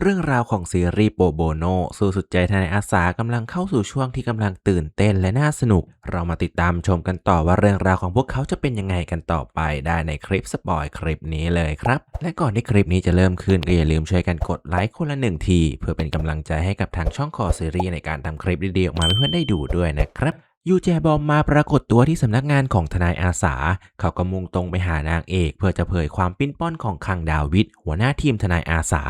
เรื่องราวของซีรีส์โปโบโนสู่สุดใจทนายอาสากำลังเข้าสู่ช่วงที่กำลังตื่นเต้นและน่าสนุก เรามาติดตามชมกันต่อว่าเรื่องราวของพวกเขาจะเป็นยังไงกันต่อไปได้ในคลิปสปอยคลิปนี้เลยครับ และก่อนที่คลิปนี้จะเริ่มขึ้นก็อย่าลืมช่วยกันกดไลค์คนละหนึ่งที เพื่อเป็นกำลังใจให้กับทางช่องคอซีรีส์ในการทำคลิปดีๆออกมาให้เพื่อนได้ดูด้วยนะครับยูแจบอมมาปรากฏตัวที่สำนักงานของทนายอาสา เขาก็มุ่งตรงไปหานางเอก เพื่อจะเผยความปิ้นป้อนของคังดาวิดหัวหน้าทีมทนายอาสา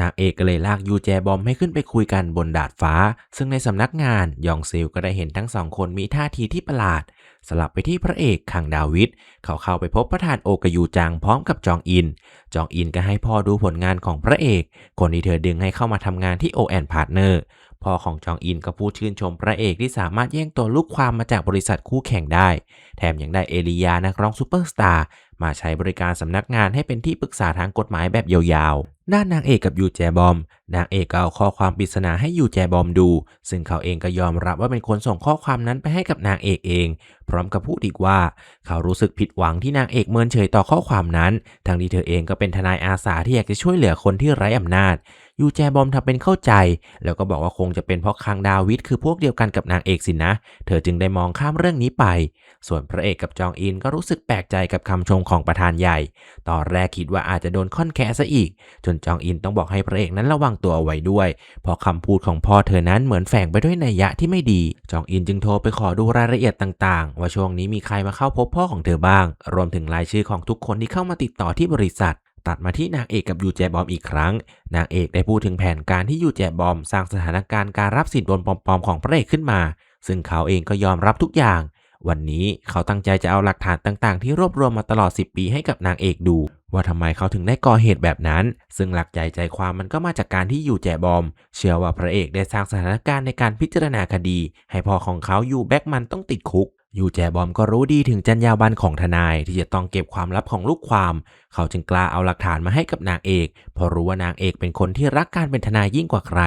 นางเอกก็เลยลากยูแจบอมให้ขึ้นไปคุยกันบนดาดฟ้า ซึ่งในสำนักงานยองซิลก็ได้เห็นทั้งสองคนมีท่าทีที่ประหลาด สลับไปที่พระเอกคังดาวิดเขาเข้าไปพบประธานโอกยูจังพร้อมกับจองอิน จองอินก็ให้พ่อดูผลงานของพระเอก คนที่เธอดึงให้เข้ามาทำงานที่ o อ Partner พ่อของจองอินก็พูดชื่นชมพระเอกที่สามารถแย่งตัวลูกความมาจากบริษัทคู่แข่งได้ แถมยังได้เอลียานักร้องซูเปอร์สตาร์ มาใช้บริการสำนักงานให้เป็นที่ปรึกษาทางกฎหมายแบบยาวๆ ด้านนางเอกกับยูแจบอม นางเอกก็เอาข้อความปริศนาให้ยูแจบอมดู ซึ่งเขาเองก็ยอมรับว่าเป็นคนส่งข้อความนั้นไปให้กับนางเอกเอง พร้อมกับพูดอีกว่า เขารู้สึกผิดหวังที่นางเอกเมินเฉยต่อข้อความนั้น ทั้งที่เธอเองก็เป็นทนายอาสาที่อยากจะช่วยเหลือคนที่ไร้อำนาจ ยูแจบอมทำเป็นเข้าใจ แล้วก็บอกว่าคงจะเป็นเพราะคังดาวิดคือพวกเดียวกันกับนางเอกสินะ เธอจึงได้มองข้ามเรื่องนี้ไป ส่วนพระเอกกับจองอินก็รู้สึกแปลกใจกับคำชมของประธานใหญ่ ตอนแรกคิดว่าอาจจะโดนค่อนแคะซะอีก จนจองอินต้องบอกให้พระเอกนั้นระวังตัวเอาไว้ด้วย เพราะคำพูดของพ่อเธอนั้นเหมือนแฝงไปด้วยนัยยะที่ไม่ดี จองอินจึงโทรไปขอดูรายละเอียดต่าง ๆ ว่าช่วงนี้มีใครมาเข้าพบพ่อของเธอบ้าง รวมถึงรายชื่อของทุกคนที่เข้ามาติดต่อที่บริษัท ตัดมาที่นางเอกกับยูแจบอมอีกครั้ง นางเอกได้พูดถึงแผนการที่ยูแจบอมสร้างสถานการณ์การรับสินบนปลอมๆของพระเอกขึ้นมา ซึ่งเขาเองก็ยอมรับทุกอย่าง วันนี้เขาตั้งใจจะเอาหลักฐานต่างๆ ที่รวบรวมมาตลอด 10 ปีให้กับนางเอกดู ว่าทำไมเขาถึงได้ก่อเหตุแบบนั้น ซึ่งหลักใจใจความมันก็มาจากการที่ยูแจบอม เชื่อว่าพระเอกได้สร้างสถานการณ์ในการพิจารณาคดี ให้พ่อของเขายูแบ็กมันต้องติดคุก ยูแจบอมก็รู้ดีถึงจรรยาบรรณของทนายที่จะต้องเก็บความลับของลูกความ เขาจึงกล้าเอาหลักฐานมาให้กับนางเอก เพราะรู้ว่านางเอกเป็นคนที่รักการเป็นทนายยิ่งกว่าใคร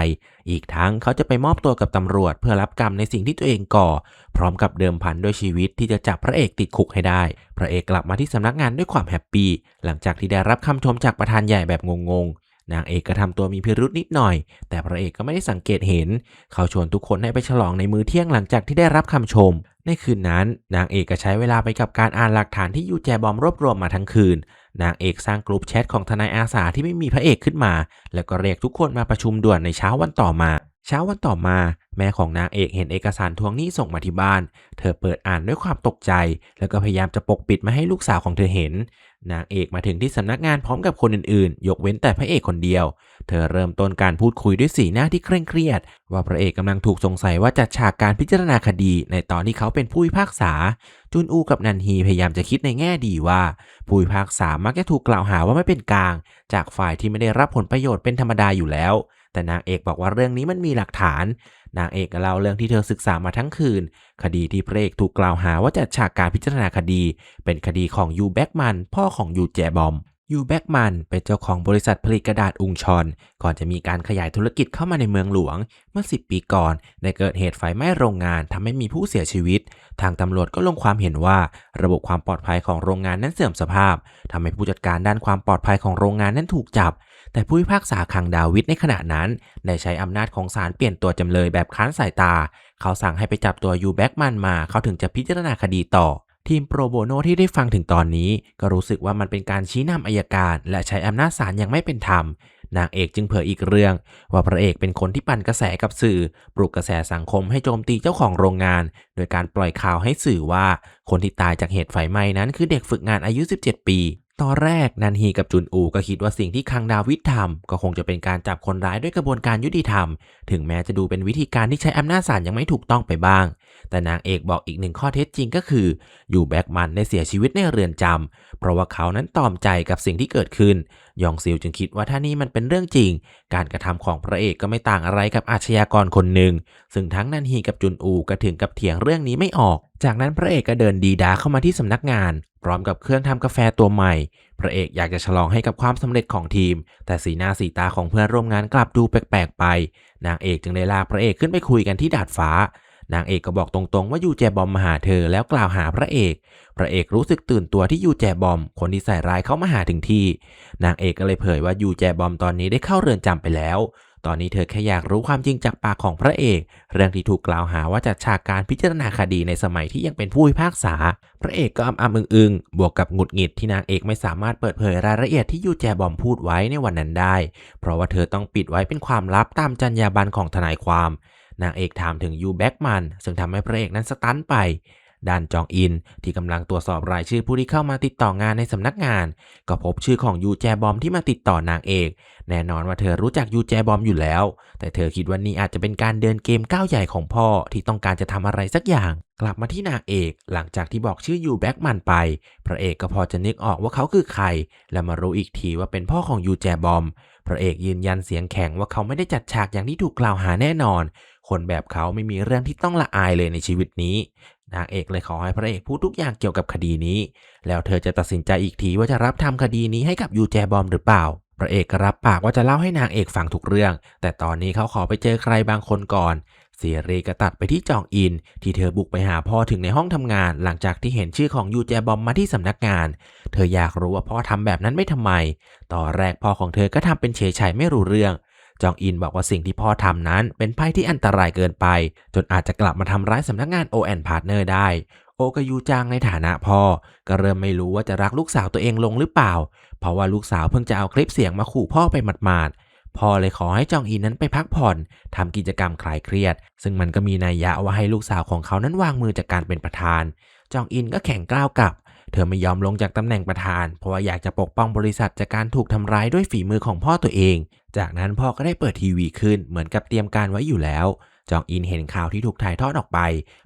อีกทั้งเขาจะไปมอบตัวกับตำรวจ เพื่อรับกรรมในสิ่งที่ตัวเองก่อ พร้อมกับเดิมพันด้วยชีวิตที่จะจับพระเอกติดคุกให้ได้ พระเอกกลับมาที่สำนักงานด้วยความแฮปปี้หลังจากที่ได้รับคำชมจากประธานใหญ่แบบงงๆนางเอกก็ทำตัวมีพิรุษนิดหน่อย แต่พระเอกก็ไม่ได้สังเกตเห็น เขาชวนทุกคนให้ไปฉลองในมื้อเที่ยงหลังจากที่ได้รับคำชม ในคืนนั้น นางเอกก็ใช้เวลาไปกับการอ่านหลักฐานที่ยูแจบอมรวบรวมมาทั้งคืน นางเอกสร้างกลุ่มแชทของทนายอาสาที่ไม่มีพระเอกขึ้นมา แล้วก็เรียกทุกคนมาประชุมด่วนในเช้าวันต่อมา เช้าวันต่อมา แม่ของนางเอกเห็นเอกสารทวงหนี้ส่งมาที่บ้าน เธอเปิดอ่านด้วยความตกใจ แล้วก็พยายามจะปกปิดไม่ให้ลูกสาวของเธอเห็น นางเอกมาถึงที่สำนักงานพร้อมกับคนอื่นๆ ยกเว้นแต่พระเอกคนเดียว เธอเริ่มต้นการพูดคุยด้วยสีหน้าที่เคร่งเครียด ว่าพระเอกกำลังถูกสงสัยว่าจัดฉากการพิจารณาคดีในตอนที่เขาเป็นผู้พิพากษา จุนอูกับนันฮีพยายามจะคิดในแง่ดีว่าผู้พิพากษามักจะถูกกล่าวหาว่าไม่เป็นกลาง จากฝ่ายที่ไม่ได้รับผลประโยชน์เป็นธรรมดาอยู่แล้ว แต่นางเอกบอกว่าเรื่องนี้มันมีหลักฐาน นางเอกเล่าเรื่องที่เธอศึกษามาทั้งคืน คดีที่พระเอกถูกกล่าวหาว่าจัดฉากการพิจารณาคดี เป็นคดีของยูแบ็กมันพ่อของยูแจบอมยูแบ็กมันเป็นเจ้าของบริษัทผลิตกระดาษอุงชอน ก่อนจะมีการขยายธุรกิจเข้ามาในเมืองหลวง เมื่อ 10 ปีก่อนได้เกิดเหตุไฟไหม้โรงงานทำให้มีผู้เสียชีวิต ทางตำรวจก็ลงความเห็นว่า ระบบความปลอดภัยของโรงงานนั้นเสื่อมสภาพทำให้ผู้จัดการด้านความปลอดภัยของโรงงานนั้นถูกจับ แต่ผู้พิพากษาคังดาวิดในขณะนั้นได้ใช้อำนาจของศาลเปลี่ยนตัวจำเลยแบบค้านสายตา เขาสั่งให้ไปจับตัวยูแบ็กมันมา เขาถึงจะพิจารณาคดีต่อ ทีมโปรโบโนที่ได้ฟังถึงตอนนี้ ก็รู้สึกว่ามันเป็นการชี้นำอายการ และใช้อำนาจศาลอย่างไม่เป็นธรรมนางเอกจึงเผยอีกเรื่อง ว่าพระเอกเป็นคนที่ปั่นกระแสกับสื่อ ปลุกกระแสสังคมให้โจมตีเจ้าของโรงงาน โดยการปล่อยข่าวให้สื่อว่า คนที่ตายจากเหตุไฟไหม้นั้นคือเด็กฝึกงานอายุ 17 ปี ตอนแรกนันฮีกับจุนอูก็คิดว่าสิ่งที่คังดาวิดทำก็คงจะเป็นการจับคนร้ายด้วยกระบวนการยุติธรรม ถึงแม้จะดูเป็นวิธีการที่ใช้อำนาจศาลยังไม่ถูกต้องไปบ้าง แต่นางเอกบอกอีกหนึ่งข้อเท็จจริงก็คือ อยู่แบ็กมันได้เสียชีวิตในเรือนจำเพราะว่าเขานั้นตอมใจกับสิ่งที่เกิดขึ้น ยองซิลจึงคิดว่าถ้านี่มันเป็นเรื่องจริง การกระทำของพระเอกก็ไม่ต่างอะไรกับอาชญากรคนหนึ่งซึ่งทั้งนันฮีกับจุนอูก็ถึงกับเถียงเรื่องนี้ไม่ออกจากนั้นพระเอกก็เดินดีดาเข้ามาที่สำนักงาน พร้อมกับเครื่องทำกาแฟตัวใหม่ พระเอกอยากจะฉลองให้กับความสำเร็จของทีม แต่สีหน้าสีตาของเพื่อนร่วมงานกลับดูแปลกๆไป นางเอกจึงได้ลากพระเอกขึ้นไปคุยกันที่ดาดฟ้า นางเอกก็บอกตรงๆว่ายูแจบอมมาหาเธอแล้วกล่าวหาพระเอก พระเอกรู้สึกตื่นตัวที่ยูแจบอม คนที่ใส่ร้ายเขามาหาถึงที่ นางเอกก็เลยเผยว่ายูแจบอมตอนนี้ได้เข้าเรือนจำไปแล้ว ตอนนี้เธอแค่อยากรู้ความจริงจากปากของพระเอก เรื่องที่ถูกกล่าวหาว่าจัดฉากการพิจารณาคดีในสมัยที่ยังเป็นผู้พิพากษา พระเอกก็อ้ำๆอึงๆ บวกกับหงุดหงิดที่นางเอกไม่สามารถเปิดเผยรายละเอียดที่ยูแจบอมพูดไว้ในวันนั้นได้ เพราะว่าเธอต้องปิดไว้เป็นความลับตามจรรยาบรรณของทนายความนางเอกถามถึงยูแบ็กมันซึ่งทำให้พระเอกนั้นสตันไป ด้านจองอินที่กำลังตรวจสอบรายชื่อผู้ที่เข้ามาติดต่องานในสำนักงาน ก็พบชื่อของยูแจบอมที่มาติดต่อนางเอก แน่นอนว่าเธอรู้จักยูแจบอมอยู่แล้ว แต่เธอคิดว่านี่อาจจะเป็นการเดินเกมก้าวใหญ่ของพ่อที่ต้องการจะทำอะไรสักอย่าง กลับมาที่นางเอกหลังจากที่บอกชื่อยูแบ็กมันไป พระเอกก็พอจะนึกออกว่าเขาคือใคร และมารู้อีกทีว่าเป็นพ่อของยูแจบอมพระเอกยืนยันเสียงแข็งว่าเขาไม่ได้จัดฉากอย่างที่ถูกกล่าวหาแน่นอน คนแบบเขาไม่มีเรื่องที่ต้องละอายเลยในชีวิตนี้ นางเอกเลยขอให้พระเอกพูดทุกอย่างเกี่ยวกับคดีนี้ แล้วเธอจะตัดสินใจอีกทีว่าจะรับทำคดีนี้ให้กับยูแจบอมหรือเปล่าพระเอกก็รับปากว่าจะเล่าให้นางเอกฟังทุกเรื่อง แต่ตอนนี้เขาขอไปเจอใครบางคนก่อน เสียรีก็ตัดไปที่จองอิน ที่เธอบุกไปหาพ่อถึงในห้องทำงาน หลังจากที่เห็นชื่อของยูแจบอมมาที่สำนักงาน เธออยากรู้ว่าพ่อทำแบบนั้นไม่ทำไม ตอนแรกพ่อของเธอก็ทำเป็นเฉยชัยไม่รู้เรื่อง จองอินบอกว่าสิ่งที่พ่อทำนั้นเป็นไพ่ที่อันตรายเกินไป จนอาจจะกลับมาทำร้ายสำนักงาน ON Partner ได้โอกายูจางในฐานะพ่อ ก็เริ่มไม่รู้ว่าจะรักลูกสาวตัวเองลงหรือเปล่า เพราะว่าลูกสาวเพิ่งจะเอาคลิปเสียงมาขู่พ่อไปหมาดๆ พ่อเลยขอให้จองอินนั้นไปพักผ่อนทำกิจกรรมคลายเครียด ซึ่งมันก็มีนัยยะว่าให้ลูกสาวของเขานั้นวางมือจากการเป็นประธาน จองอินก็แข่งกล้าวกลับ เธอไม่ยอมลงจากตำแหน่งประธาน เพราะว่าอยากจะปกป้องบริษัทจากการถูกทำร้ายด้วยฝีมือของพ่อตัวเอง จากนั้นพ่อก็ได้เปิดทีวีขึ้นเหมือนกับเตรียมการไว้อยู่แล้ว จองอินเห็นข่าวที่ถูกถ่ายทอดออกไป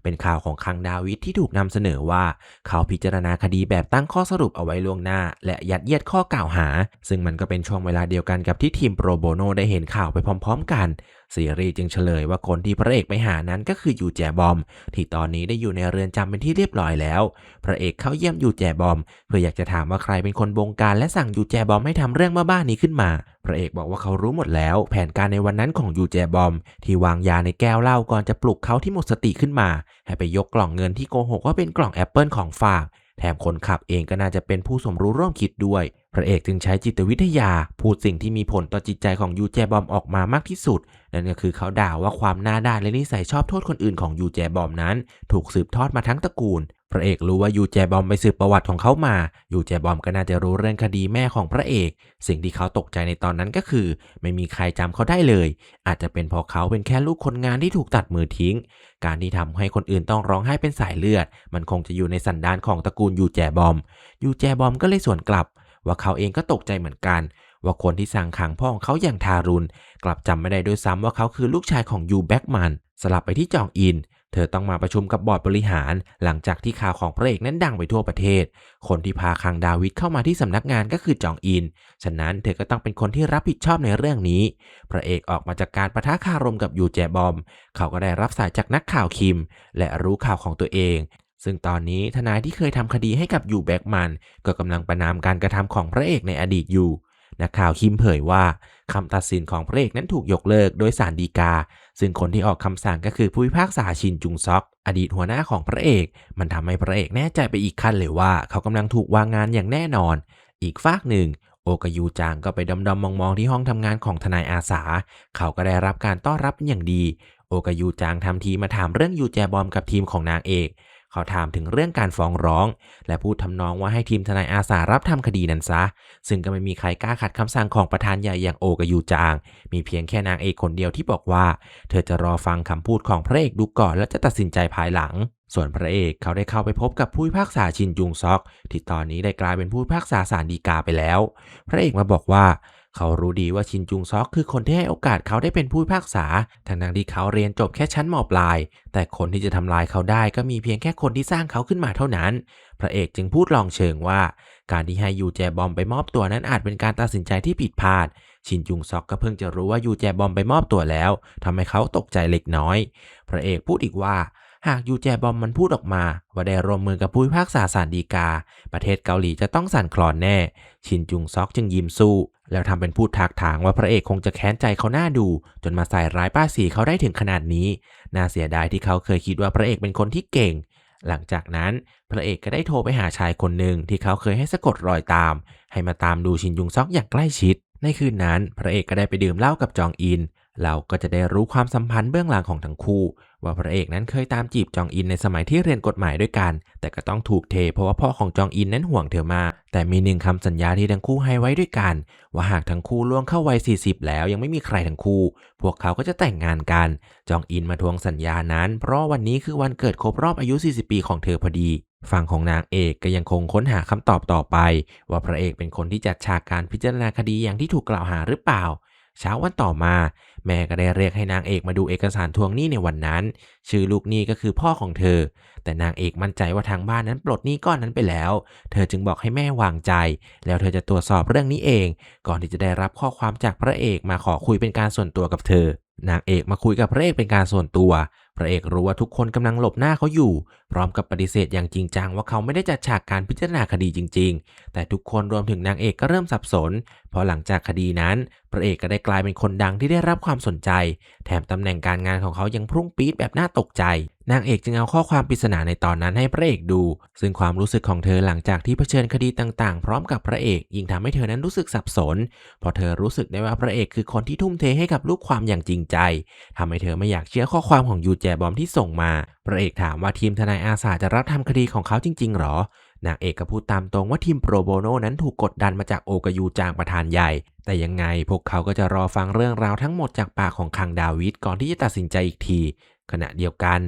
เป็นข่าวของคังดาวิดที่ถูกนำเสนอว่า เขาพิจารณาคดีแบบตั้งข้อสรุปเอาไว้ล่วงหน้า และยัดเยียดข้อกล่าวหา ซึ่งมันก็เป็นช่วงเวลาเดียวกันกับที่ทีมโปรโบโนได้เห็นข่าวไปพร้อม ๆ กัน ซีรีส์จึงเฉลยว่าคนที่พระเอกไปหานั้นก็คือยูแจบอม ที่ตอนนี้ได้อยู่ในเรือนจำเป็นที่เรียบร้อยแล้ว พระเอกเข้าเยี่ยมยูแจบอม เพื่ออยากจะถามว่าใครเป็นคนบงการและสั่งยูแจบอมให้ทำเรื่องบ้าๆนี้ขึ้นมา พระเอกบอกว่าเขารู้หมดแล้ว แผนการในวันนั้นของยูแจบอม ที่วางยาในแก้วเหล้าก่อนจะปลุกเขาที่หมดสติขึ้นมา ให้ไปยกกล่องเงินที่โกหกว่าเป็นกล่องแอปเปิลของฝากแถมคนขับเองก็น่าจะเป็นผู้สมรู้ร่วมคิดด้วย พระเอกจึงใช้จิตวิทยาพูดสิ่งที่มีผลต่อจิตใจของยูแจบอมออกมามากที่สุด นั่นก็คือเขาด่าว่าความหน้าด้านและนิสัยชอบโทษคนอื่นของยูแจบอมนั้น ถูกสืบทอดมาทั้งตระกูล พระเอกรู้ว่ายูแจบอมไปสืบประวัติของเขามา ยูแจบอมก็น่าจะรู้เรื่องคดีแม่ของพระเอก สิ่งที่เขาตกใจในตอนนั้นก็คือ ไม่มีใครจำเขาได้เลย อาจจะเป็นเพราะเขาเป็นแค่ลูกคนงานที่ถูกตัดมือทิ้ง การที่ทำให้คนอื่นต้องร้องไห้เป็นสายเลือด มันคงจะอยู่ในสันดานของตระกูลยูแจบอม ยูแจบอมก็เลยสวนกลับ ว่าเขาเองก็ตกใจเหมือนกัน ว่าคนที่สั่งขังพ่อของเขาอย่างทารุณ กลับจำไม่ได้ด้วยซ้ำว่าเขาคือลูกชายของยูแบ็กมันสลับไปที่จองอิน เธอต้องมาประชุมกับบอร์ดบริหาร หลังจากที่ข่าวของพระเอกนั้นดังไปทั่วประเทศ คนที่พาคังดาวิดเข้ามาที่สำนักงานก็คือจองอิน ฉะนั้นเธอก็ต้องเป็นคนที่รับผิดชอบในเรื่องนี้ พระเอกออกมาจากการประทะคารมกับยูแจบอม เขาก็ได้รับสายจากนักข่าวคิม และรู้ข่าวของตัวเอง ซึ่งตอนนี้ทนายที่เคยทำคดีให้กับยูแบ็กมัน ก็กำลังประนามการกระทำของพระเอกในอดีตอยู่นักข่าวคิมเผยว่าคำตัดสินของพระเอกนั้นถูกยกเลิกโดยศาลฎีกา ซึ่งคนที่ออกคำสั่งก็คือผู้พิพากษาชินจุงซอก อดีตหัวหน้าของพระเอก มันทำให้พระเอกแน่ใจไปอีกขั้นเลยว่า เขากำลังถูกวางงานอย่างแน่นอน อีกฝากหนึ่ง โอกายูจางก็ไปดมดมมองๆที่ห้องทำงานของทนายอาสา เขาก็ได้รับการต้อนรับอย่างดี โอกายูจางทำทีมาถามเรื่องยูแจบอมกับทีมของนางเอก เขาถามถึงเรื่องการฟ้องร้อง และพูดทำนองว่าให้ทีมทนายอาสารับทำคดีนั้นซะ ซึ่งก็ไม่มีใครกล้าขัดคำสั่งของประธานใหญ่อย่างโอกายูจาง มีเพียงแค่นางเอกคนเดียวที่บอกว่า เธอจะรอฟังคำพูดของพระเอกดูก่อนแล้วจะตัดสินใจภายหลังส่วนพระเอกเขาได้เข้าไปพบกับผู้พิพากษาชินจุงซอก ที่ตอนนี้ได้กลายเป็นผู้พิพากษาศาลฎีกาไปแล้ว พระเอกมาบอกว่า เขารู้ดีว่าชินจุงซอกคือคนที่ให้โอกาสเขาได้เป็นผู้พิพากษาทั้งนั้นที่เขาเรียนจบแค่ชั้นมปลาย แต่คนที่จะทำลายเขาได้ก็มีเพียงแค่คนที่สร้างเขาขึ้นมาเท่านั้น พระเอกจึงพูดลองเชิงว่า การที่ให้ยูแจบอมไปมอบตัวนั้นอาจเป็นการตัดสินใจที่ผิดพลาด ชินจุงซอกก็เพิ่งจะรู้ว่ายูแจบอมไปมอบตัวแล้วทำให้เขาตกใจเล็กน้อย พระเอกพูดอีกว่าหากยูแจบอมมันพูดออกมา ว่าได้ร่วมมือกับผู้พิพากษาศาลฎีกา ประเทศเกาหลีจะต้องสั่นคลอนแน่ ชินจุงซอกจึงยิ้มสู้ แล้วทำเป็นพูดทักถางว่าพระเอกคงจะแค้นใจเขาหน้าดู จนมาใส่ร้ายป้าสีเขาได้ถึงขนาดนี้ น่าเสียดายที่เขาเคยคิดว่าพระเอกเป็นคนที่เก่ง หลังจากนั้นพระเอกก็ได้โทรไปหาชายคนหนึ่งที่เขาเคยให้สะกดรอยตาม ให้มาตามดูชินยุงซอกอย่างใกล้ชิด ในคืนนั้น พระเอกก็ได้ไปดื่มเหล้ากับจองอิน เราก็จะได้รู้ความสัมพันธ์เบื้องหลังของทั้งคู่ ว่าพระเอกนั้นเคยตามจีบจองอินในสมัยที่เรียนกฎหมายด้วยกัน แต่ก็ต้องถูกเท เพราะว่าพ่อของจองอินนั้นห่วงเธอมาก แต่มีหนึ่งคำสัญญาที่ทั้งคู่ให้ไว้ด้วยกัน ว่าหากทั้งคู่ล่วงเข้าวัย 40 แล้วยังไม่มีใครทั้งคู่ พวกเขาก็จะแต่งงานกัน จองอินมาทวงสัญญานั้น เพราะวันนี้คือวันเกิดครบรอบอายุ 40 ปีของเธอพอดีฝั่งของนางเอกก็ยังคงค้นหาคำตอบต่อไป ว่าพระเอกเป็นคนที่จัดฉากการพิจารณาคดีอย่างที่ถูกกล่าวหาหรือเปล่า เช้าวันต่อมา แม่ก็ได้เรียกให้นางเอกมาดูเอกสารทวงหนี้ในวันนั้น ชื่อลูกหนี้ก็คือพ่อของเธอ แต่นางเอกมั่นใจว่าทางบ้านนั้นปลดหนี้ก้อนนั้นไปแล้ว เธอจึงบอกให้แม่วางใจ แล้วเธอจะตรวจสอบเรื่องนี้เอง ก่อนที่จะได้รับข้อความจากพระเอกมาขอคุยเป็นการส่วนตัวกับเธอนางเอกมาคุยกับพระเอกเป็นการส่วนตัว พระเอกรู้ว่าทุกคนกำลังหลบหน้าเขาอยู่ พร้อมกับปฏิเสธอย่างจริงจังว่าเขาไม่ได้จัดฉากการพิจารณาคดีจริง ๆ แต่ทุกคนรวมถึงนางเอกก็เริ่มสับสน เพราะหลังจากคดีนั้น พระเอกก็ได้กลายเป็นคนดังที่ได้รับความสนใจ แถมตำแหน่งการงานของเขายังพุ่งปี๊ดแบบน่าตกใจนางเอกจึงเอาข้อความปริศนาในตอนนั้นให้พระเอกดู ซึ่งความรู้สึกของเธอหลังจากที่เผชิญคดีต่างๆ พร้อมกับพระเอกยิ่งทำให้เธอนั้นรู้สึกสับสนเพราะเธอรู้สึกได้ว่าพระเอกคือคนที่ทุ่มเทให้กับลูกความอย่างจริงใจทำให้เธอไม่อยากเชื่อข้อความของยูแจบอมที่ส่งมา พระเอกถามว่าทีมทนายอาสาจะรับทำคดีของเขาจริง ๆ หรอนางเอกก็พูดตามตรงว่าทีมโปรโบโนนั้นถูกกดดันมาจากโอกายูจางประธานใหญ่ แต่ยังไงพวกเขาก็จะรอฟังเรื่องราวทั้งหมดจากปากของคังดาวิดก่อนที่จะตัดสินใจอีกที ขณะเดียวกัน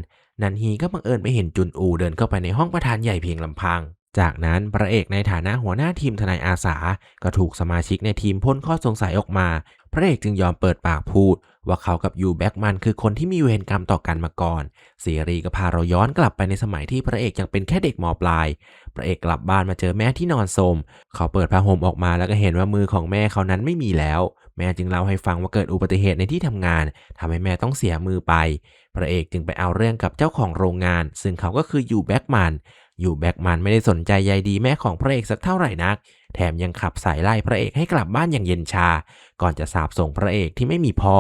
นันฮีก็บังเอิญไปเห็นจุนอูเดินเข้าไปในห้องประธานใหญ่เพียงลำพัง จากนั้นพระเอกในฐานะหัวหน้าทีมทนายอาสา ก็ถูกสมาชิกในทีมพ้นข้อสงสัยออกมา พระเอกจึงยอมเปิดปากพูด ว่าเขากับยูแบ็กมันคือคนที่มีเวรกรรมต่อกันมาก่อนซีรีก็พาเราย้อนกลับไปในสมัยที่พระเอกยังเป็นแค่เด็กมปลาย พระเอกกลับบ้านมาเจอแม่ที่นอนโทมเขาเปิดผ้าห่มออกมาแล้วก็เห็นว่ามือของแม่เขานั้นไม่มีแล้ว แม่จึงเล่าให้ฟังว่าเกิดอุบัติเหตุในที่ทำงานทำให้แม่ต้องเสียมือไป พระเอกจึงไปเอาเรื่องกับเจ้าของโรงงาน ซึ่งเขาก็คือยูแบ็กมัน อยู่แบ็กมันไม่ได้สนใจใยดีแม่ของพระเอกสักเท่าไหร่นัก แถมยังขับสายไล่พระเอกให้กลับบ้านอย่างเย็นชา ก่อนจะสาบส่งพระเอกที่ไม่มีพ่อ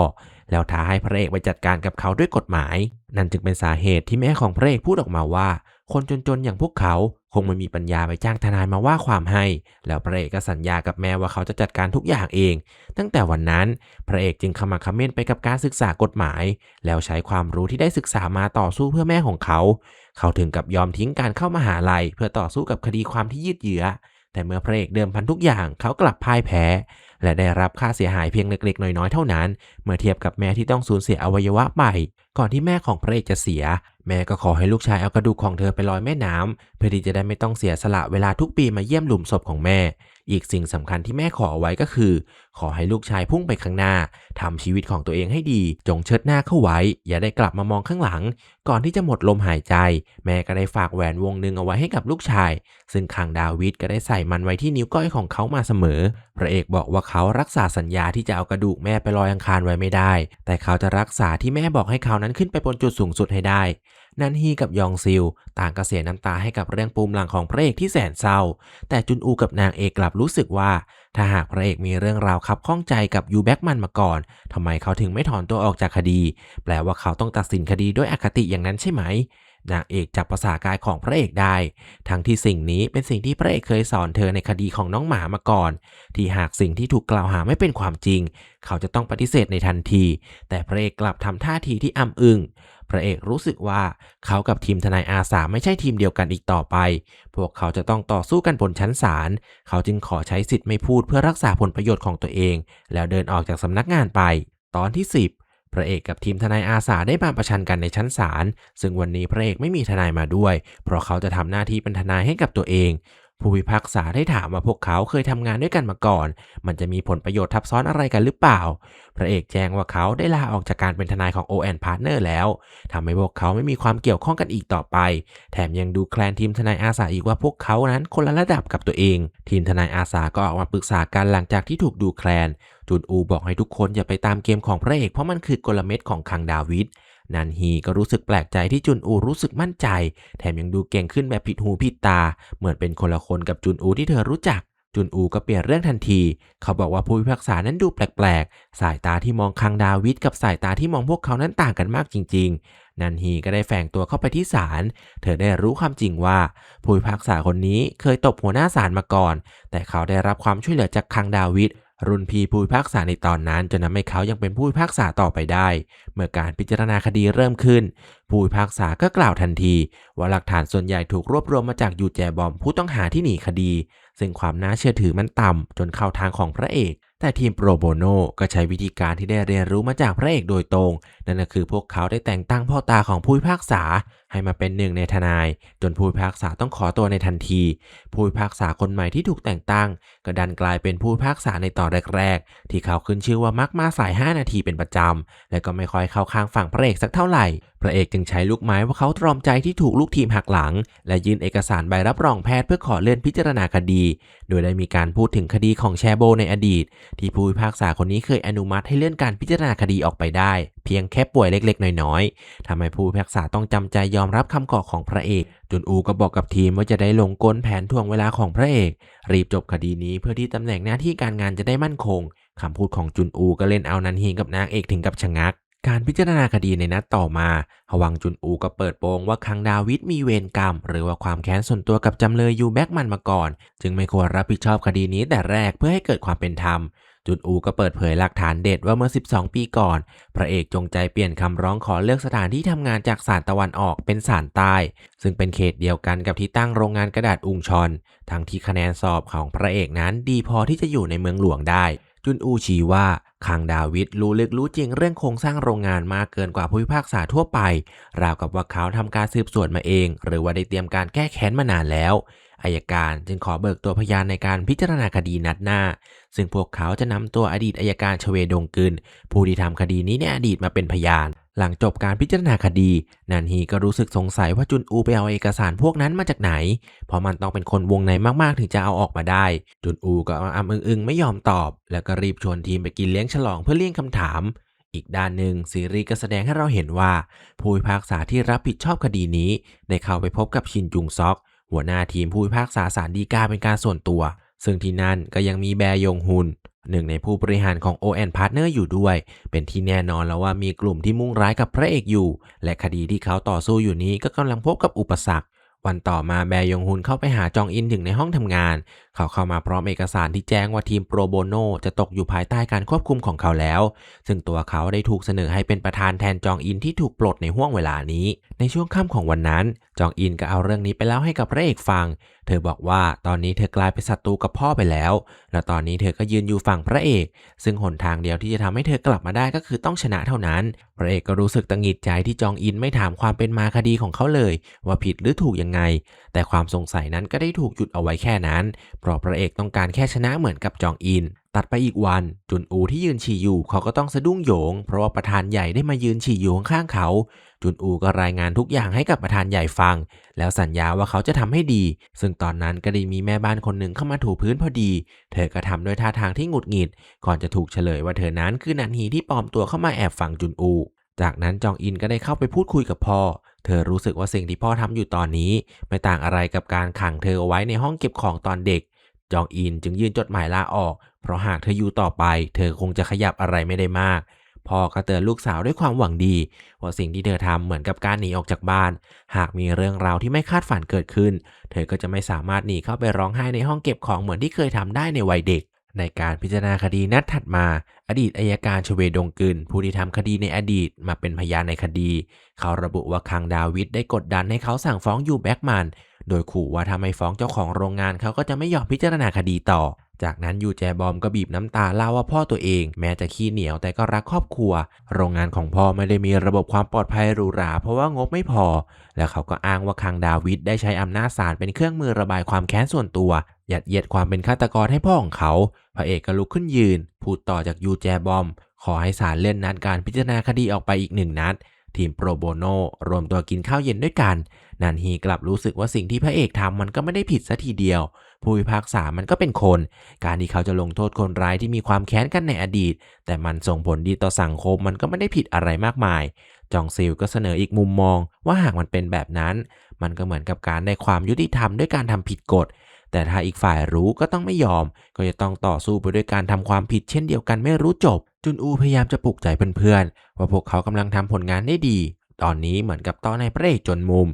แล้วท้าให้พระเอกไปจัดการกับเขาด้วยกฎหมาย นั่นจึงเป็นสาเหตุที่แม่ของพระเอกพูดออกมาว่า คนจนๆอย่างพวกเขาคงไม่มีปัญญาไปจ้างทนายมาว่าความให้ แล้วพระเอกก็สัญญากับแม่ว่าเขาจะจัดการทุกอย่างเอง ตั้งแต่วันนั้นพระเอกจึงขมักขม้นไปกับการศึกษากฎหมาย แล้วใช้ความรู้ที่ได้ศึกษามาต่อสู้เพื่อแม่ของเขา เขาถึงกับยอมทิ้งการเข้ามาหาลัยเพื่อต่อสู้กับคดีความที่ยืดเยื้อ แต่เมื่อพระเอกเดิมพันทุกอย่างเขากลับพ่ายแพ้ และได้รับค่าเสียหายเพียงเล็กๆ น้อยๆ เท่านั้น เมื่อเทียบกับแม่ที่ต้องสูญเสียอวัยวะไป ก่อนที่แม่ของพระเอกจะเสีย แม่ก็ขอให้ลูกชายเอากระดูกของเธอไปลอยแม่น้ำเพื่อที่จะได้ไม่ต้องเสียสละเวลาทุกปีมาเยี่ยมหลุมศพของแม่ อีกสิ่งสำคัญที่แม่ขอเอาไว้ก็คือ ขอให้ลูกชายพุ่งไปข้างหน้าทำชีวิตของตัวเองให้ดี จงเชิดหน้าเข้าไว้ อย่าได้กลับมามองข้างหลัง ก่อนที่จะหมดลมหายใจ แม่ก็ได้ฝากแหวนวงหนึ่งเอาไว้ให้กับลูกชาย ซึ่งคังดาวิดก็ได้ใส่มันไว้ที่นิ้วก้อยของเขามาเสมอ พระเอกบอกว่าเขารักษาสัญญาที่จะเอากระดูกแม่ไปลอยอังคารไว้ไม่ได้ แต่เขาจะรักษาที่แม่บอกให้เขานั้นขึ้นไปบนจุดสูงสุดให้ได้ นันฮีกับยองซิล ต่างก็เสียน้ำตาให้กับเรื่องปูมหลังของพระเอกที่แสนเศร้า แต่จุนอูกับนางเอกกลับรู้สึกว่า ถ้าหากพระเอกมีเรื่องราวคับข้องใจกับยูแบ็กมันมาก่อนทำไมเขาถึงไม่ถอนตัวออกจากคดี แปลว่าเขาต้องตัดสินคดีด้วยอคติอย่างนั้นใช่ไหมนางเอกจับภาษากายของพระเอกได้ ทั้งที่สิ่งนี้เป็นสิ่งที่พระเอกเคยสอนเธอในคดีของน้องหมามาก่อน ที่หากสิ่งที่ถูกกล่าวหาไม่เป็นความจริง เขาจะต้องปฏิเสธในทันที แต่พระเอกกลับทำท่าทีที่อ้ำอึง้ง พระเอกรู้สึกว่าเขากับทีมทนายอาสาไม่ใช่ทีมเดียวกันอีกต่อไป พวกเขาจะต้องต่อสู้กันบนชั้นศาล เขาจึงขอใช้สิทธิ์ไม่พูดเพื่อรักษาผลประโยชน์ของตัวเอง แล้วเดินออกจากสำนักงานไป ตอนที่ 10 พระเอกกับทีมทนายอาสาได้มาประชันกันในชั้นศาล ซึ่งวันนี้พระเอกไม่มีทนายมาด้วย เพราะเขาจะทำหน้าที่เป็นทนายให้กับตัวเอง ผู้พิพากษาได้ถามว่าพวกเขาเคยทำงานด้วยกันมาก่อน มันจะมีผลประโยชน์ทับซ้อนอะไรกันหรือเปล่า พระเอกแจ้งว่าเขาได้ลาออกจากการเป็นทนายของ ON Partner แล้วทำให้พวกเขาไม่มีความเกี่ยวข้องกันอีกต่อไป แถมยังดูแคลนทีมทนายอาสาอีกว่าพวกเขานั้นคนละระดับกับตัวเอง ทีมทนายอาสาก็ออกมาปรึกษากันหลังจากที่ถูกดูแคลนจุนอูบอกให้ทุกคนอย่าไปตามเกมของพระเอกเพราะมันคือกลเม็ดของคังดาวิด นันฮีก็รู้สึกแปลกใจที่จุนอูรู้สึกมั่นใจ แถมยังดูเก่งขึ้นแบบผิดหูผิดตา เหมือนเป็นคนละคนกับจุนอูที่เธอรู้จัก จุนอูก็เปลี่ยนเรื่องทันที เขาบอกว่าผู้พิพากษานั้นดูแปลกๆ สายตาที่มองคังดาวิดกับสายตาที่มองพวกเขานั้นต่างกันมากจริง ๆ นันฮีก็ได้แฝงตัวเข้าไปที่ศาล เธอได้รู้ความจริงว่าผู้พิพากษาคนนี้เคยตบหัวหน้าศาลมาก่อน แต่เขาได้รับความช่วยเหลือจากคังดาวิด รุ่นพี่ผู้พิพากษาในตอนนั้นจนทำให้เขายังเป็นผู้พิพากษาต่อไปได้ เมื่อการพิจารณาคดีเริ่มขึ้น ผู้พิพากษาก็กล่าวทันที ว่าหลักฐานส่วนใหญ่ถูกรวบรวมมาจากยูแจบอมผู้ต้องหาที่หนีคดี ซึ่งความน่าเชื่อถือมันต่ำจนเข้าทางของพระเอกแต่ทีมโปรโบโนก็ใช้วิธีการที่ได้เรียนรู้มาจากพระเอกโดยตรง นั่นก็คือพวกเขาได้แต่งตั้งพ่อตาของผู้พิพากษาให้มาเป็นหนึ่งในทนาย จนผู้พิพากษาต้องขอตัวในทันที ผู้พิพากษาคนใหม่ที่ถูกแต่งตั้ง ก็ดันกลายเป็นผู้พิพากษาในตอนแรกๆ ที่เขาขึ้นชื่อว่ามักมาสาย 5 นาทีเป็นประจำ และก็ไม่ค่อยเข้าข้างฝั่งพระเอกสักเท่าไหร่ พระเอกจึงใช้ลูกไม้ว่าเขาตรอมใจที่ถูกลูกทีมหักหลัง และยื่นเอกสารใบรับรองแพทย์เพื่อขอเลื่อนพิจารณาคดี โดยได้มีการพูดถึงคดีของแชโบในอดีต ที่ผู้พิพากษาคนนี้เคยอนุมัติให้เลื่อนการพิจารณาคดีออกไปได้ เพียงแค่ป่วยเล็กๆ น้อยๆทำให้ผู้พิพากษาต้องจำใจยอมรับคำขอของพระเอก จุนอูก็บอกกับทีมว่าจะได้ลงกลแผนทวงเวลาของพระเอก รีบจบคดีนี้เพื่อที่ตำแหน่งหน้าที่การงานจะได้มั่นคงคำพูดของจุนอูก็เล่นเอานันฮีกับนางเอกถึงกับชะงัก การพิจารณาคดีในนัดต่อมาฮวังจุนอูก็เปิดโปงว่าคังดาวิดมีเวรกรรม หรือว่าความแค้นส่วนตัวกับจำเลยยูแบ็กมันมาก่อน จึงไม่ควรรับผิดชอบคดีนี้แต่แรกเพื่อให้เกิดความเป็นธรรมจุนอูก็เปิดเผยหลักฐานเด็ดว่าเมื่อ 12 ปีก่อน พระเอกจงใจเปลี่ยนคำร้องขอเลือกสถานที่ทำงานจากศาลตะวันออกเป็นศาลใต้ ซึ่งเป็นเขตเดียวกันกับที่ตั้งโรงงานกระดาษอุงชอน ทั้งที่คะแนนสอบของพระเอกนั้นดีพอที่จะอยู่ในเมืองหลวงได้ จุนอูชี้ว่าคังดาวิดรู้ลึกรู้จริงเรื่องโครงสร้างโรงงานมากเกินกว่าผู้พิพากษาทั่วไป ราวกับว่าเขาทำการสืบสวนมาเอง หรือว่าได้เตรียมการแก้แค้นมานานแล้วอายการจึงขอเบิกตัวพยานในการพิจารณาคดีนัดหน้า ซึ่งพวกเขาจะนำตัวอดีตอายการชเวดงกึนผู้ที่ทำคดีนี้ในอดีตมาเป็นพยาน หลังจบการพิจารณาคดี นันฮีก็รู้สึกสงสัยว่าจุนอูไปเอาเอกสารพวกนั้นมาจากไหน เพราะมันต้องเป็นคนวงในมากๆถึงจะเอาออกมาได้ จุนอูก็อ้ำอึงๆไม่ยอมตอบ แล้วก็รีบชวนทีมไปกินเลี้ยงฉลองเพื่อเลี่ยงคำถาม อีกด้านหนึ่งซีรีส์ก็แสดงให้เราเห็นว่า ผู้พิพากษาที่รับผิดชอบคดีนี้ ได้เข้าไปพบกับชินจุงซอก หัวหน้าทีมผู้พิพากษาศาลฎีกาเป็นการส่วนตัว ซึ่งที่นั่นก็ยังมีแบยงฮุน หนึ่งในผู้บริหารของ ON Partner อยู่ด้วย เป็นที่แน่นอนแล้วว่ามีกลุ่มที่มุ่งร้ายกับพระเอกอยู่ และคดีที่เขาต่อสู้อยู่นี้ก็กำลังพบกับอุปสรรควันต่อมาแบยงฮุนเข้าไปหาจองอินถึงในห้องทำงาน เขาเข้ามาพร้อมเอกสารที่แจ้งว่าทีมโปรโบโนจะตกอยู่ภายใต้การควบคุมของเขาแล้ว ซึ่งตัวเขาได้ถูกเสนอให้เป็นประธานแทนจองอินที่ถูกปลดในห่วงเวลานี้ ในช่วงค่ำของวันนั้น จองอินก็เอาเรื่องนี้ไปเล่าให้กับพระเอกฟัง เธอบอกว่าตอนนี้เธอกลายเป็นศัตรูกับพ่อไปแล้ว และตอนนี้เธอก็ยืนอยู่ฝั่งพระเอก ซึ่งหนทางเดียวที่จะทำให้เธอกลับมาได้ก็คือต้องชนะเท่านั้น พระเอกก็รู้สึกตังหงิดใจที่จองอินไม่ถามความเป็นมาคดีของเขาเลย ว่าผิดหรือถูกยังไง แต่ความสงสัยนั้นก็ได้ถูกหยุดเอาไว้แค่นั้น เพราะพระเอกต้องการแค่ชนะเหมือนกับจองอิน ตัดไปอีกวัน จุนอูที่ยืนฉี่อยู่เขาก็ต้องสะดุ้งโหยง เพราะว่าประธานใหญ่ได้มายืนฉี่อยู่ข้างเขา จุนอูก็รายงานทุกอย่างให้กับประธานใหญ่ฟัง แล้วสัญญาว่าเขาจะทำให้ดี ซึ่งตอนนั้นก็ได้มีแม่บ้านคนหนึ่งเข้ามาถูพื้นพอดี เธอก็ทำด้วยท่าทางที่หงุดหงิด ก่อนจะถูกเฉลยว่าเธอนั้นคือนันฮีที่ปลอมตัวเข้ามาแอบฟังจุนอู จากนั้นจองอินก็ได้เข้าไปพูดคุยกับพ่อเธอรู้สึกว่าสิ่งที่พ่อทำอยู่ตอนนี้ ไม่ต่างอะไรกับการขังเธอเอาไว้ในห้องเก็บของตอนเด็ก จองอินจึงยื่นจดหมายลาออก เพราะหากเธออยู่ต่อไป เธอคงจะขยับอะไรไม่ได้มาก พ่อก็เตือนลูกสาวด้วยความหวังดี ว่าสิ่งที่เธอทำเหมือนกับการหนีออกจากบ้าน หากมีเรื่องราวที่ไม่คาดฝันเกิดขึ้น เธอก็จะไม่สามารถหนีเข้าไปร้องไห้ในห้องเก็บของเหมือนที่เคยทำได้ในวัยเด็ก ในการพิจารณาคดีนัดถัดมา อดีตอายการชเวดงกึนผู้ที่ทำคดีในอดีตมาเป็นพยานในคดี เขาระบุว่าคังดาวิดได้กดดันให้เขาสั่งฟ้องยูแบ็กมัน โดยขู่ว่าถ้าไม่ฟ้องเจ้าของโรงงานเขาก็จะไม่ยอมพิจารณาคดีต่อ จากนั้นยูแจบอมก็บีบน้ำตาเล่าว่าพ่อตัวเอง แม้จะขี้เหนียวแต่ก็รักครอบครัว โรงงานของพ่อไม่ได้มีระบบความปลอดภัยหรูหรา เพราะว่างบไม่พอ แล้วเขาก็อ้างว่าคังดาวิดได้ใช้อำนาจศาลเป็นเครื่องมือระบายความแค้นส่วนตัว ยัดเยียดความเป็นฆาตกรให้พ่อของเขา พระเอกก็ลุกขึ้นยืน พูดต่อจากยูแจบอม ขอให้ศาลเลื่อนนัดการพิจารณาคดีออกไปอีกหนึ่งนัด ทีมโปรโบโนรวมตัวกินข้าวเย็นด้วยกัน นันฮีกลับรู้สึกว่าสิ่งที่พระเอกทำมันก็ไม่ได้ผิดซะทีเดียว ผู้พิพากษามันก็เป็นคน การที่เขาจะลงโทษคนร้ายที่มีความแค้นกันในอดีต แต่มันส่งผลดีต่อสังคมมันก็ไม่ได้ผิดอะไรมากมาย จองซิลก็เสนออีกมุมมอง ว่าหากมันเป็นแบบนั้น มันก็เหมือนกับการได้ความยุติธรรมด้วยการทำผิดกฎ แต่ถ้าอีกฝ่ายรู้ก็ต้องไม่ยอม ก็จะต้องต่อสู้ไปด้วยการทำความผิดเช่นเดียวกันไม่รู้จบ จุนอูพยายามจะปลุกใจเพื่อนๆ ว่าพวกเขากำลังทำผลงานได้ดี ตอนนี้เหมือนกับตอนในพระเอกจนมุม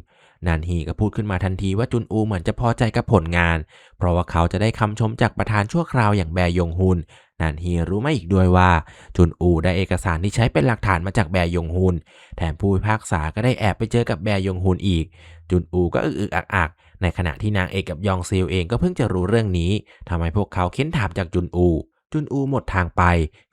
นานฮีก็พูดขึ้นมาทันทีว่าจุนอูเหมือนจะพอใจกับผลงาน เพราะว่าเขาจะได้คำชมจากประธานชั่วคราวอย่างแบยงฮุนนานฮีรู้ไมาอีกด้วยว่า จุนอูได้เอกสารที่ใช้เป็นหลักฐานมาจากแบยงฮุน แถมผู้พิพากษาก็ได้แอบไปเจอกับแบยงฮุนอีก จุนอูก็อึกอึกอักอัก ในขณะที่นางเอกกับยองซิลเองก็เพิ่งจะรู้เรื่องนี้ทำให้พวกเขาเค้นถามจากจุนอู จุนอูหมดทางไป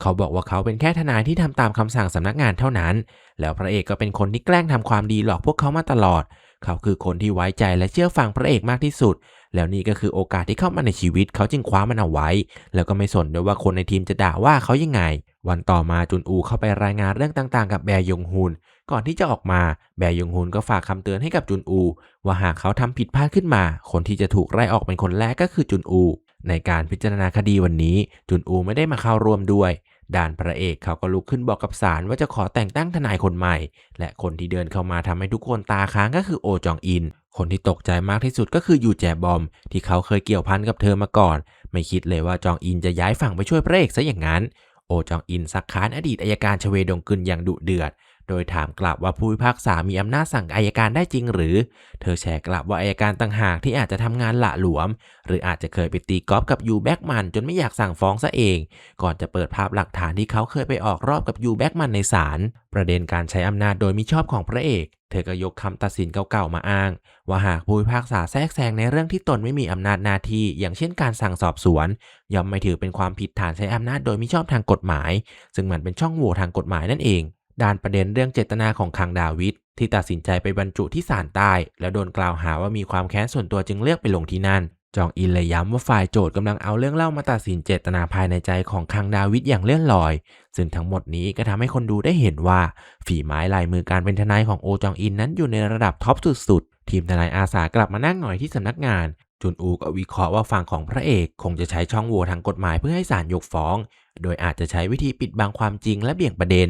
เขาบอกว่าเขาเป็นแค่ทนายที่ทำตามคำสั่งสำนักงานเท่านั้น แล้วพระเอกก็เป็นคนที่แกล้งทำความดีหลอกพวกเขามาตลอด เขาคือคนที่ไว้ใจและเชื่อฟังพระเอกมากที่สุด แล้วนี่ก็คือโอกาสที่เข้ามาในชีวิต เขาจึงคว้ามันเอาไว้ แล้วก็ไม่สนด้วยว่าคนในทีมจะด่าว่าเขายังไงวันต่อมาจุนอูเข้าไปรายงานเรื่องต่างๆ กับแบยงฮุน ก่อนที่จะออกมาแบยงฮุนก็ฝากคำเตือนให้กับจุนอู ว่าหากเขาทำผิดพลาดขึ้นมา คนที่จะถูกไล่ออกเป็นคนแรกก็คือจุนอู ในการพิจารณาคดีวันนี้ จุนอูไม่ได้มาเข้าร่วมด้วยด่านพระเอกเขาก็ลุกขึ้นบอกกับศาลว่าจะขอแต่งตั้งทนายคนใหม่ และคนที่เดินเข้ามาทำให้ทุกคนตาค้างก็คือโอจองอิน คนที่ตกใจมากที่สุดก็คือยูแจบอม ที่เขาเคยเกี่ยวพันกับเธอมาก่อน ไม่คิดเลยว่าจองอินจะย้ายฝั่งไปช่วยพระเอกซะอย่างนั้น โอจองอินซักค้านอดีตอายการชเวดงกึนอย่างดุเดือด โดยถามกลับว่าผู้พิพากษามีอำนาจสั่งอายการได้จริงหรือ เธอแชร์กลับว่าอายการต่างหากที่อาจจะทำงานหละหลวม หรืออาจจะเคยไปตีกอล์ฟกับยูแบ็กมันจนไม่อยากสั่งฟ้องซะเอง ก่อนจะเปิดภาพหลักฐานที่เขาเคยไปออกรอบกับยูแบ็กมันในศาลประเด็นการใช้อำนาจโดยมิชอบของพระเอก เธอก็ยกคำตัดสินเก่าๆมาอ้าง ว่าหากผู้พิพากษาแทรกแซงในเรื่องที่ตนไม่มีอำนาจหน้าที่ อย่างเช่นการสั่งสอบสวน ย่อมไม่ถือเป็นความผิดฐานใช้อำนาจโดยมิชอบทางกฎหมาย ซึ่งมันเป็นช่องโหว่ทางกฎหมายนั่นเอง ด้านประเด็นเรื่องเจตนาของคังดาวิดที่ตัดสินใจไปบรรจุที่ศาลใต้ แล้วโดนกล่าวหาว่ามีความแค้นส่วนตัวจึงเลือกไปลงที่นั่น จองอินเลยย้ำว่าฝ่ายโจทย์กำลังเอาเรื่องเล่ามาตัดสินเจตนาภายในใจของคังดาวิดอย่างเลื่อนลอย ซึ่งทั้งหมดนี้ก็ทำให้คนดูได้เห็นว่า ฝีไม้ลายมือการเป็นทนายของโอจองอินนั้นอยู่ในระดับท็อปสุดๆทีมทนายอาสากลับมานั่งหน่อยที่สำนักงานจุนอูก็วิเคราะห์ว่าฝั่งของพระเอก คงจะใช้ช่องโหว่ทางกฎหมายเพื่อให้ศาลยกฟ้อง โดยอาจจะใช้วิธีปิดบังความจริงและเบี่ยงประเด็น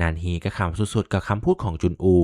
นานฮีก็ขำสุดๆกับคำพูดของจุนอู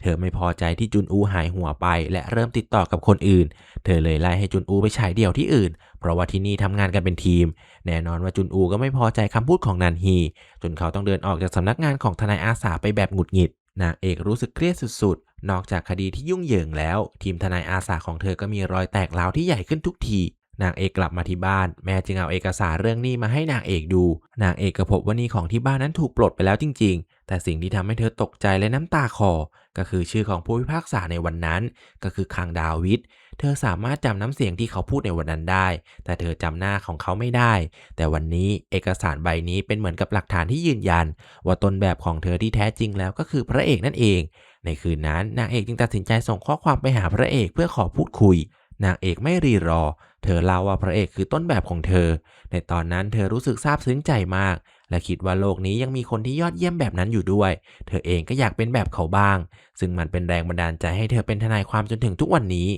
เธอไม่พอใจที่จุนอูหายหัวไป และเริ่มติดต่อกับคนอื่น เธอเลยไล่ให้จุนอูไปฉายเดี่ยวที่อื่น เพราะว่าที่นี่ทำงานกันเป็นทีม แน่นอนว่าจุนอูก็ไม่พอใจคำพูดของนันฮี จนเขาต้องเดินออกจากสำนักงานของทนายอาสาไปแบบหงุดหงิด นางเอกรู้สึกเครียดสุดๆ นอกจากคดีที่ยุ่งเหยิงแล้ว ทีมทนายอาสาของเธอก็มีรอยแตกร้าวที่ใหญ่ขึ้นทุกที นางเอกกลับมาที่บ้าน แม่จึงเอาเอกสารเรื่องหนี้มาให้นางเอกดู นางเอกก็พบว่าหนี้ของที่บ้านนั้นถูกปลดไปแล้วจริง ๆ แต่สิ่งที่ทำให้เธอตกใจและน้ำตาคลอก็คือชื่อของผู้พิพากษาในวันนั้น ก็คือคังดาวิดเธอสามารถจำน้ำเสียงที่เขาพูดในวันนั้นได้ แต่เธอจำหน้าของเขาไม่ได้ แต่วันนี้เอกสารใบนี้เป็นเหมือนกับหลักฐานที่ยืนยัน ว่าต้นแบบของเธอที่แท้จริงแล้วก็คือพระเอกนั่นเอง ในคืนนั้นนางเอกจึงตัดสินใจส่งข้อความไปหาพระเอกเพื่อขอพูดคุย นางเอกไม่รีรอ เธอเล่าว่าพระเอกคือต้นแบบของเธอ ในตอนนั้นเธอรู้สึกซาบซึ้งใจมาก และคิดว่าโลกนี้ยังมีคนที่ยอดเยี่ยมแบบนั้นอยู่ด้วย เธอเองก็อยากเป็นแบบเขาบ้าง ซึ่งมันเป็นแรงบันดาลใจให้เธอเป็นทนายความจนถึงทุกวันนี้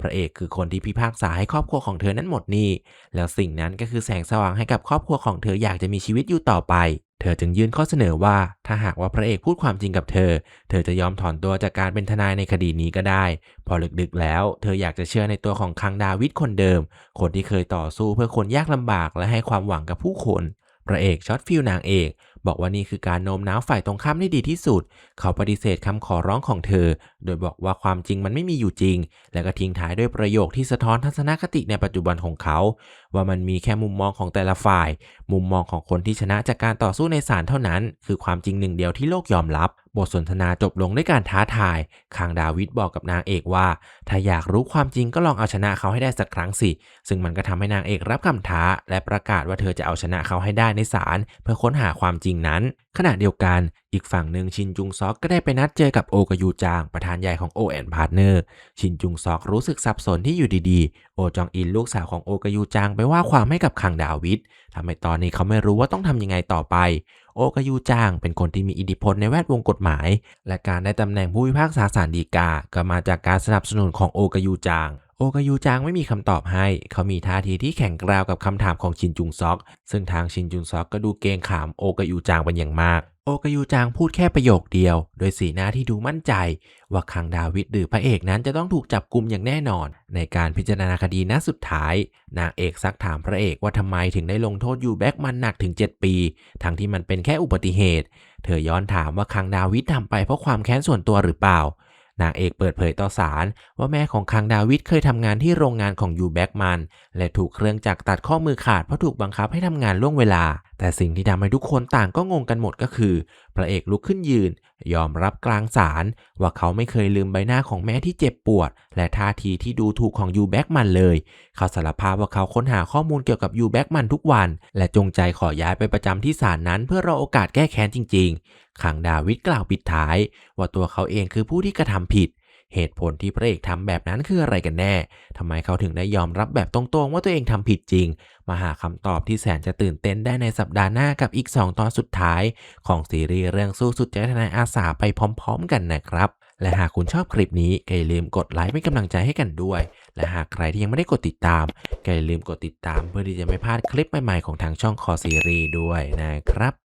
พระเอกคือคนที่พิพากษาให้ครอบครัวของเธอนั้นหมดหนี้ แล้วสิ่งนั้นก็คือแสงสว่างให้กับครอบครัวของเธออยากจะมีชีวิตอยู่ต่อไป เธอจึงยื่นข้อเสนอว่า ถ้าหากว่าพระเอกพูดความจริงกับเธอ เธอจะยอมถอนตัวจากการเป็นทนายในคดีนี้ก็ได้ พอลึกๆแล้ว เธออยากจะเชื่อในตัวของคังดาวิดคนเดิม คนที่เคยต่อสู้เพื่อคนยากลำบากและให้ความหวังกับผู้คน พระเอกช็อตฟิลนางเอก บอกว่านี่คือการโน้มน้าวฝ่ายตรงข้ามได้ดีที่สุด เขาปฏิเสธคำขอร้องของเธอ โดยบอกว่าความจริงมันไม่มีอยู่จริง และก็ทิ้งท้ายด้วยประโยคที่สะท้อนทัศนคติในปัจจุบันของเขา ว่ามันมีแค่มุมมองของแต่ละฝ่าย มุมมองของคนที่ชนะจากการต่อสู้ในศาลเท่านั้น คือความจริงหนึ่งเดียวที่โลกยอมรับบทสนทนาจบลงด้วยการท้าทาย คางดาวิดบอกกับนางเอกว่า ถ้าอยากรู้ความจริงก็ลองเอาชนะเขาให้ได้สักครั้งสิ ซึ่งมันก็ทำให้นางเอกรับคำท้า และประกาศว่าเธอจะเอาชนะเขาให้ได้ในศาลเพื่อค้นหาความจริงนั้น ขณะเดียวกันอีกฝั่งหนึ่งชินจุงซอกก็ได้ไปนัดเจอกับโอกยูจางประธานใหญ่ของโอแอนพาร์เนอร์ชินจุงซอกรู้สึกสับสนที่อยู่ดีๆ โอจองอินลูกสาวของโอกยูจางไปว่าความให้กับคังดาวิดทำให้ตอนนี้เขาไม่รู้ว่าต้องทำยังไงต่อไป โอกยูจางเป็นคนที่มีอิทธิพลในแวดวงกฎหมาย และการได้ตำแหน่งผู้พิพากษาศาลฎีกาก็มาจากการสนับสนุนของโอกยูจาง โอกยูจางไม่มีคำตอบให้ เขามีท่าทีที่แข็งกร้าวกับคำถามของชินจุงซอก ซึ่งทางชินจุงซอกก็ดูเกรงขามโอกายูจางเป็นอย่างมาก โอกายูจางพูดแค่ประโยคเดียว โดยสีหน้าที่ดูมั่นใจ ว่าคังดาวิดหรือพระเอกนั้นจะต้องถูกจับกุมอย่างแน่นอน ในการพิจารณาคดีนัดสุดท้าย นางเอกซักถามพระเอกว่าทำไมถึงได้ลงโทษยูแบ็กมันหนักถึง 7 ปี ทั้งที่มันเป็นแค่อุบัติเหตุ เธอย้อนถามว่าคังดาวิดทำไปเพราะความแค้นส่วนตัวหรือเปล่า นางเอกเปิดเผยต่อศาลว่าแม่ของคังดาวิดเคยทำงานที่โรงงานของยูแบ็กมัน และถูกเครื่องจักรตัดข้อมือขาดเพราะถูกบังคับให้ทำงานล่วงเวลา แต่สิ่งที่ทำให้ทุกคนต่างก็งงกันหมดก็คือ พระเอกลุกขึ้นยืน ยอมรับกลางศาลว่าเขาไม่เคยลืมใบหน้าของแม่ที่เจ็บปวด และท่าทีที่ดูถูกของยูแบ็กมันเลย เขาสารภาพว่าเขาค้นหาข้อมูลเกี่ยวกับยูแบ็กมันทุกวัน และจงใจขอย้ายไปประจำที่ศาลนั้น เพื่อรอโอกาสแก้แค้นจริง ๆ ขังดาวิดกล่าวปิดท้าย ว่าตัวเขาเองคือผู้ที่กระทำผิด เหตุผลที่พระเอกทำแบบนั้นคืออะไรกันแน่ทำไมเขาถึงได้ยอมรับแบบตรงๆ ว่าตัวเองทำผิดจริง มาหาคำตอบที่แสนจะตื่นเต้นได้ในสัปดาห์หน้ากับอีก 2 ตอนสุดท้าย ของซีรีส์เรื่องสู้สุดใจทนายอาสาไปพร้อม ๆ กันนะครับ และหากคุณชอบคลิปนี้ก็อย่าลืมกดไลค์เป็นกำลังใจให้กันด้วย และหากใครที่ยังไม่ได้กดติดตามก็อย่าลืมกดติดตาม เพื่อที่จะไม่พลาดคลิปใหม่ๆของทางช่องคอซีรีส์ด้วยนะครับ